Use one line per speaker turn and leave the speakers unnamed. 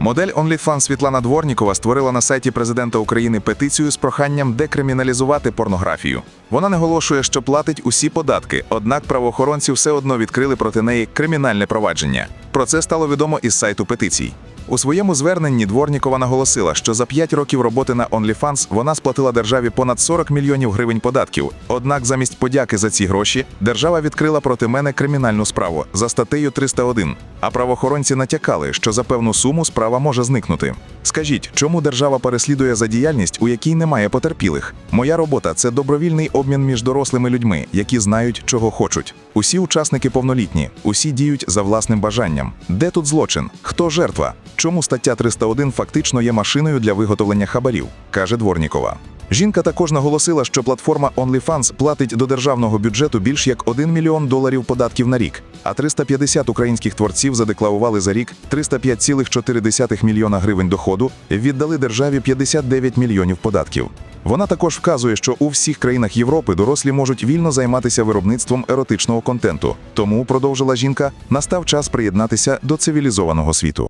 Модель OnlyFans Світлана Дворнікова створила на сайті президента України петицію з проханням декриміналізувати порнографію. Вона наголошує, що платить усі податки, однак правоохоронці все одно відкрили проти неї кримінальне провадження. Про це стало відомо із сайту петицій. У своєму зверненні Дворнікова наголосила, що за 5 років роботи на OnlyFans вона сплатила державі понад 40 мільйонів гривень податків. Однак замість подяки за ці гроші держава відкрила проти мене кримінальну справу за статтею 301. А правоохоронці натякали, що за певну суму справа може зникнути. Скажіть, чому держава переслідує за діяльність, у якій немає потерпілих? Моя робота це добровільний обмін між дорослими людьми, які знають, чого хочуть. Усі учасники повнолітні, усі діють за власним бажанням. Де тут злочин? Хто жертва? Чому стаття 301 фактично є машиною для виготовлення хабарів? каже Дворнікова. Жінка також наголосила, що платформа OnlyFans платить до державного бюджету більш як 1 мільйон доларів податків на рік, а 350 українських творців задекларували за рік 305,4 мільйона гривень доходу, віддали державі 59 мільйонів податків. Вона також вказує, що у всіх країнах Європи дорослі можуть вільно займатися виробництвом еротичного контенту. Тому, продовжила жінка, настав час приєднатися до цивілізованого світу.